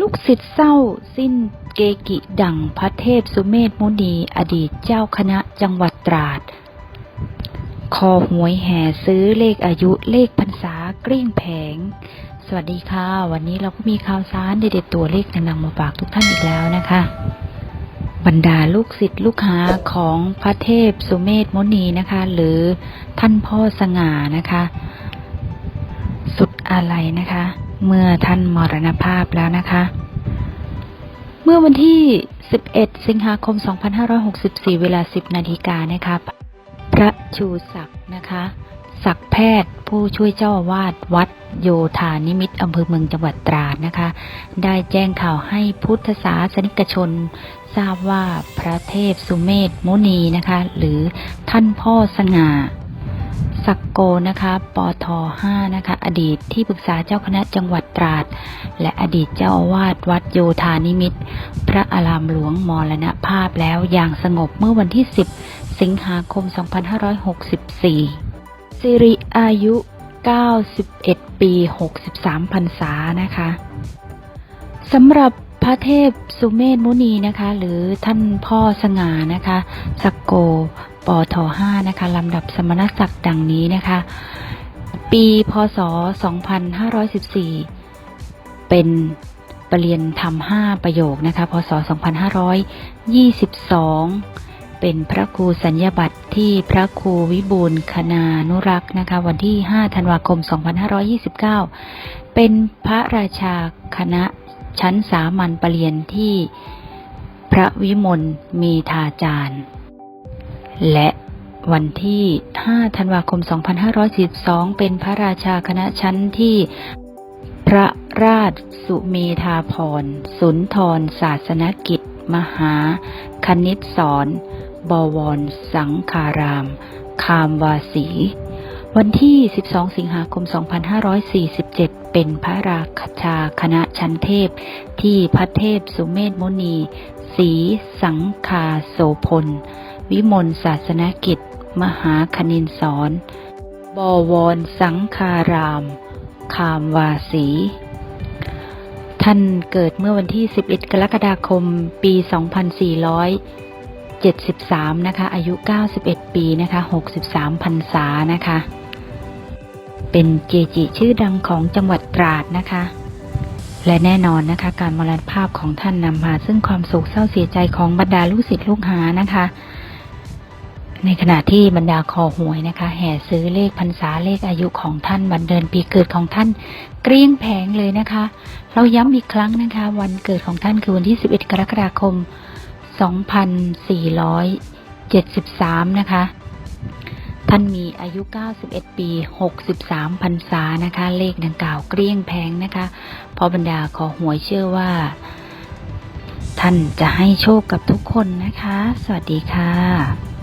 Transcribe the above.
ลูกศิษย์เศร้าสิ้นเกกิดังพระเทพสุเมธมุนีอดีตเจ้าคณะจังหวัดตราด คอหวยแห่ซื้อเลขอายุเลขพรรษาเกลี้ยงแผง สวัสดีค่ะ วันนี้เราก็มีข่าวสารเด็ดๆตัวเลขดังๆมาฝากทุกท่านอีกแล้วนะคะ บรรดาลูกศิษย์ลูกหาของพระเทพสุเมธมุนีนะคะ หรือท่านพ่อสง่านะคะ สุดอาลัยนะคะ เมื่อท่านมรณภาพแล้วนะคะ เมื่อวันที่ 11 สิงหาคม 2564 เวลา 10 นาฬิกานะคะพระชูศักดิ์นะคะศักดิ์แพทย์ผู้ช่วยเจ้าอาวาสวัดโยธานิมิตอำเภอเมืองจังหวัดตราดนะคะ ได้แจ้งข่าวให้พุทธศาสนิกชน ทราบว่าพระเทพสุเมธมุนีนะคะ หรือท่านพ่อสง่า สักโกนะคะปท5นะคะ อดีตที่ปรึกษาเจ้าคณะจังหวัดตราด และอดีตเจ้าอาวาสวัดโยธานิมิตร พระอารามหลวงมรณภาพแล้วอย่างสงบเมื่อวันที่ 10 สิงหาคม 2564 สิริอายุ 91 ปี 63 พรรษานะคะสำหรับพระเทพสุเมธมุนีนะคะ หรือท่านพ่อสง่านะคะสักโก ปท5นะคะลำดับสมณศักดิ์ดังนี้นะคะ ปีพศ 2514 เป็นปรริยนธรรม 5 ประโยคนะคะ พศ 2522 เป็นพระครูสัญญาบัตรที่พระครูวิบูลคณานุรักษ์นะคะ วันที่ 5 ธันวาคม 2529 เป็นพระราชาคณะชั้นสามัญปรริญญาที่พระวิมลมีทาจารย์ และวันที่ 5 ธันวาคม 2542 เป็นพระราชาคณะชั้นที่พระราชสุเมธาพร สุนทร ศาสนกิจ มหา คณิตสอน บวร สังคาราม คามวาสี วันที่ 12 สิงหาคม 2547 เป็นพระราชาคณะชั้นเทพ ที่พระเทพสุเมธมุนีศรีสังคาโสพล วิมลศาสนกิจ มหาคณินสอน บวรสังคาราม คามวาสี ท่านเกิดเมื่อวันที่ 11 กรกฎาคม ปี 2473 นะคะ อายุ 91 ปีนะคะ 63พรรษานะคะ เป็นเจจิชื่อดังของจังหวัดตราดนะคะและแน่นอนนะคะ การมรณภาพของท่านนำมาซึ่งความโศกเศร้าเสียใจของบรรดาลูกศิษย์ลูกหานะคะ ในขณะที่บรรดาคอหวยนะคะ แห่ซื้อเลขพรรษาเลขอายุของท่านวันเดือนปีเกิดของท่านเกลี้ยงแผงเลยนะคะ เราย้ำอีกครั้งนะคะ วันเกิดของท่านคือวันที่ 11 กรกฎาคม 2473 นะคะ ท่านมีอายุ 91 ปี 63 พรรษานะคะ เลขดังกล่าวเกลี้ยงแพงนะคะ เพราะบรรดาขอหวยเชื่อว่า ท่านจะให้โชคกับทุกคนนะคะ สวัสดีค่ะ